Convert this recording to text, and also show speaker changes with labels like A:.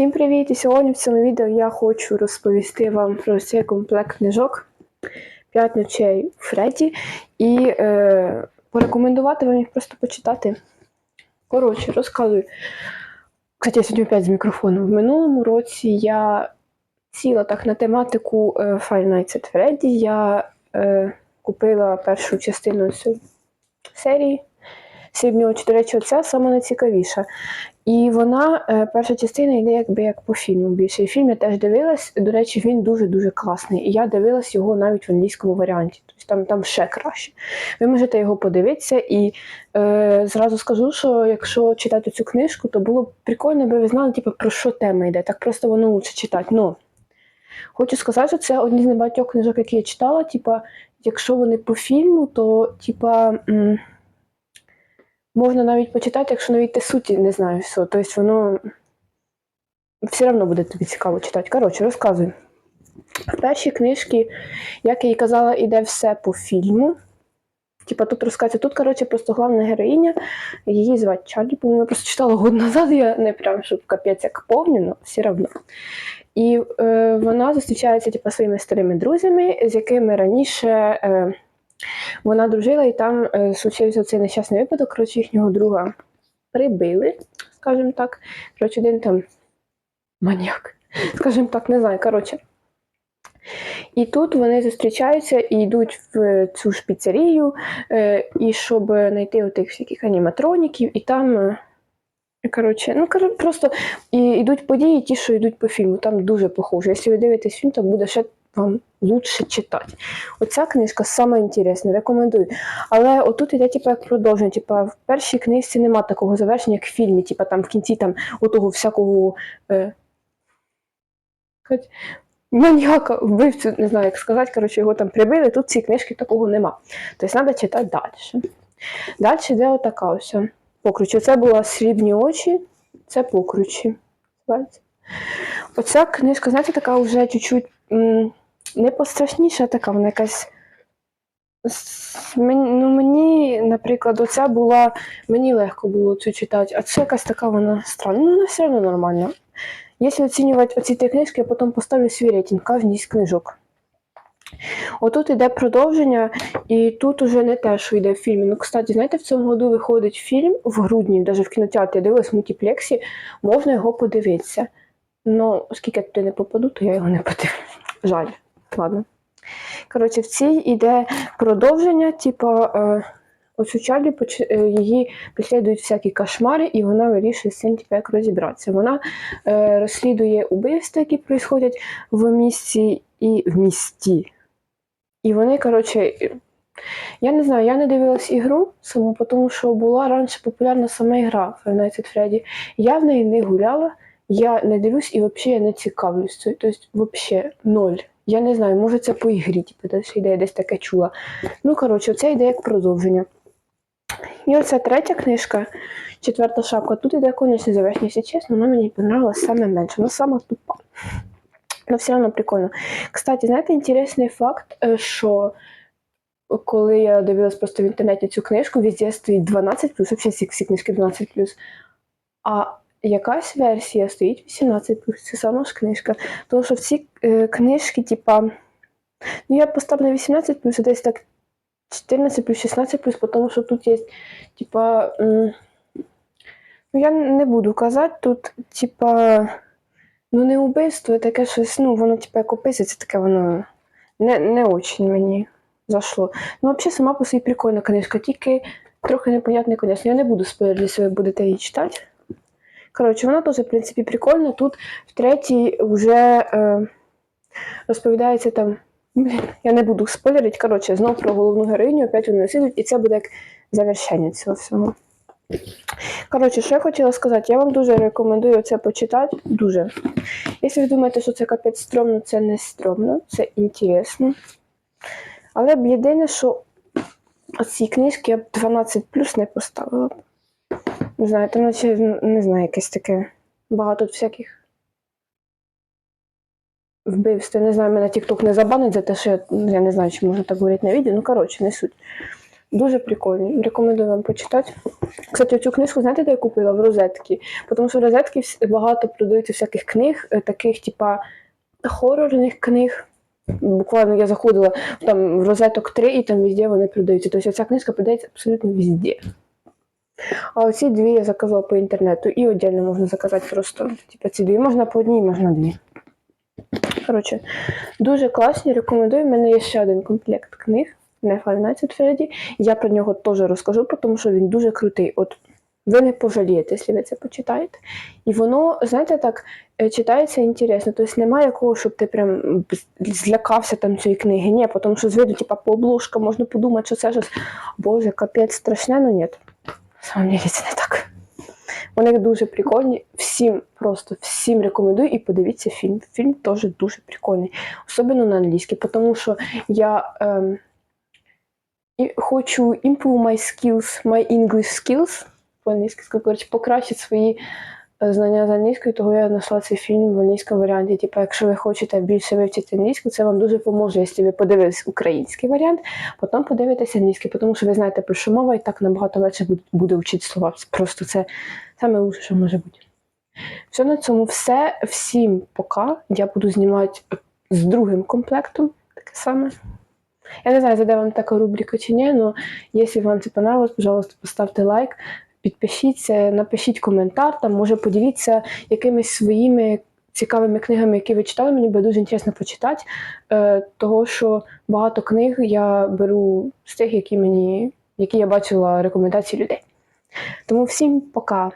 A: Всім привіт! І сьогодні в цьому відео я хочу розповісти вам про цей комплект книжок «П'ять ночей Фредді і е, порекомендувати вам їх просто почитати. Коротше, розказую. Кстати, я сьогодні опять з мікрофоном. В минулому році я сіла так на тематику е, Five Nights at Freddy. Я е, купила першу частину цієї серії. Срібні очі, до речі, оця саме найцікавіша. І вона, е, перша частина йде якби як по фільму більше. Фільм я теж дивилась. До речі, він дуже-дуже класний. І я дивилась його навіть в англійському варіанті. Тобто там, там ще краще. Ви можете його подивитися, і е, зразу скажу, що якщо читати цю книжку, то було б прикольно, аби ви знали, типу, про що тема йде. Так просто воно лучше читати. Ну, хочу сказати, що це одні з небагатьох книжок, які я читала. Типа, якщо вони по фільму, то типа. М- Можна навіть почитати, якщо навіть ти суті не знаєш що. Тобто воно все одно буде тобі цікаво читати. Коротше, розказую. В першій книжці, як я і казала, іде все по фільму. Типа тут розказується, тут, коротше, просто головна героїня, її звати Чарлі, по-моєму, я просто читала год назад, я не прям щоб капець як повню, але все одно. І е, вона зустрічається типу, своїми старими друзями, з якими раніше. Е, вона дружила, і там е, случився цей нещасний випадок. Коротше, їхнього друга прибили, скажімо так. Коротше, один там маніяк, скажімо так, не знаю. Коротше. І тут вони зустрічаються і йдуть в цю ж піцерію, е, і щоб знайти отих всяких аніматроніків, і там. Е, Коротше, ну просто і йдуть події, ті, що йдуть по фільму. Там дуже похоже. Якщо ви дивитесь фільм, то буде ще вам лучше читати. Оця книжка саме інтересна, рекомендую. Але отут іде типу, як продовження. Типу, в першій книжці нема такого завершення, як в фільмі. Типу, там в кінці там отого всякого е, маніяка, вбивцю, не знаю, як сказати, коротше, його там прибили. Тут в цій книжки такого нема. Тобто треба читати далі. Далі йде отака ось покручі. Це була срібні очі, це покручі. Оця книжка, знаєте, така вже чуть-чуть не пострашніша така, вона якась. Ну, Мені, наприклад, оця була, мені легко було цю читати, а це якась така вона странна, ну вона все одно нормальна. Якщо оцінювати оці три книжки, я потім поставлю свій рейтинг кожній з книжок. Отут йде продовження, і тут уже не те, що йде в фільмі. Ну, кстати, знаєте, в цьому году виходить фільм в грудні, навіть в кінотеатрі, я дивилась в мультиплексі, можна його подивитися. Ну, оскільки я туди не попаду, то я його не подивлюсь. Жаль. Ладно. Коротше, в цій йде продовження, типу, у Чарлі е, її преслідують всякі кошмари, і вона вирішує з цим типу, як розібратися. Вона е, розслідує убивства, які відбуваються в місті і в місті. І вони, коротше, я не знаю, я не дивилась ігру саму, тому що була раніше популярна сама ігра Five Nights Freddy. Я в неї не гуляла, я не дивлюсь і взагалі я не цікавлюсь. Тобто, взагалі, ноль. Я не знаю, може це по ігрі, типу, десь ідея десь таке чула. Ну, коротше, це йде як продовження. І оця третя книжка, четверта шапка, тут іде конечне завершення, якщо чесно, вона мені понравилась саме менше, вона саме тупа. Но все одно прикольно. Кстати, знаєте, інтересний факт, е, що коли я дивилась просто в інтернеті цю книжку, везде стоїть 12 взагалі всі, всі книжки 12 А якась версія стоїть 18 це сама ж книжка. Тому що всі е, книжки, типа, ну я поставлю 18 плюс, десь так 14 плюс 16 плюс, тому що тут є, типа, ну я не буду казати, тут, типа. Ну, не убивство, таке щось, ну, воно, типу, як описується, таке воно не не очень мені зайшло. Ну, взагалі, сама по собі прикольна книжка, тільки трохи непонятний конець. Я не буду спойлерити, якщо ви будете її читати. Коротше, вона теж, в принципі, прикольна. Тут в третій вже е, розповідається там. Я не буду спойлерити. Коротше, знов про головну героїню, опять вони наслідують, і це буде як завершення цього всього. Коротше, що я хотіла сказати, я вам дуже рекомендую це почитати. Дуже. Якщо ви думаєте, що це капець стрьомно, це не стрьомно, це інтересно. Але б єдине, що оці книжки я б 12 плюс не поставила. Не знаю, там наче не знаю, якесь таке. Багато тут всяких вбивств. Я не знаю, мене TikTok не забанить за те, що я, я не знаю, чи можна так говорити на відео. Ну, коротше, не суть. Дуже прикольні. Рекомендую вам почитати. Кстати, цю книжку, знаєте, де я купила? В розетки. Тому що в розетки багато продаються всяких книг, е, таких, типа хорорних книг. Буквально я заходила там в розеток 3 і там везде вони продаються. Тобто ця книжка продається абсолютно везде. А оці дві я заказала по інтернету і віддільно можна заказати просто. Типа ці дві можна по одній, можна дві. Коротше, дуже класні, рекомендую. У мене є ще один комплект книг. Не Five Nights Freddy. Я про нього теж розкажу, тому що він дуже крутий. От ви не пожалієте, якщо ви це почитаєте. І воно, знаєте, так е, читається інтересно. Тобто немає якого, щоб ти прям злякався там цієї книги. Ні, тому що з виду, типа, по обложкам можна подумати, що це щось, боже, капець страшне, ну ні. Це не так. Вони дуже прикольні. Всім, просто всім рекомендую і подивіться фільм. Фільм теж дуже прикольний. Особливо на англійській, тому що я ем, і хочу improve my skills, my English skills, по-англійськи покращити свої знання з англійської, того я знайшла цей фільм в англійському варіанті. Типу, якщо ви хочете більше вивчити англійську, це вам дуже поможе, якщо ви подивились український варіант, потім подивитесь англійський, тому що ви знаєте про що мова, і так набагато легше буде, вчити слова. Просто це саме лучше, що може бути. Все на цьому все. Всім пока. Я буду знімати з другим комплектом таке саме. Я не знаю, зайде вам така рубрика чи ні, але якщо вам це понравилось, пожалуйста, поставте лайк, підпишіться, напишіть коментар, там, може поділіться якимись своїми цікавими книгами, які ви читали. Мені буде дуже інтересно почитати, е, того що багато книг я беру з тих, які мені, які я бачила рекомендації людей. Тому всім пока.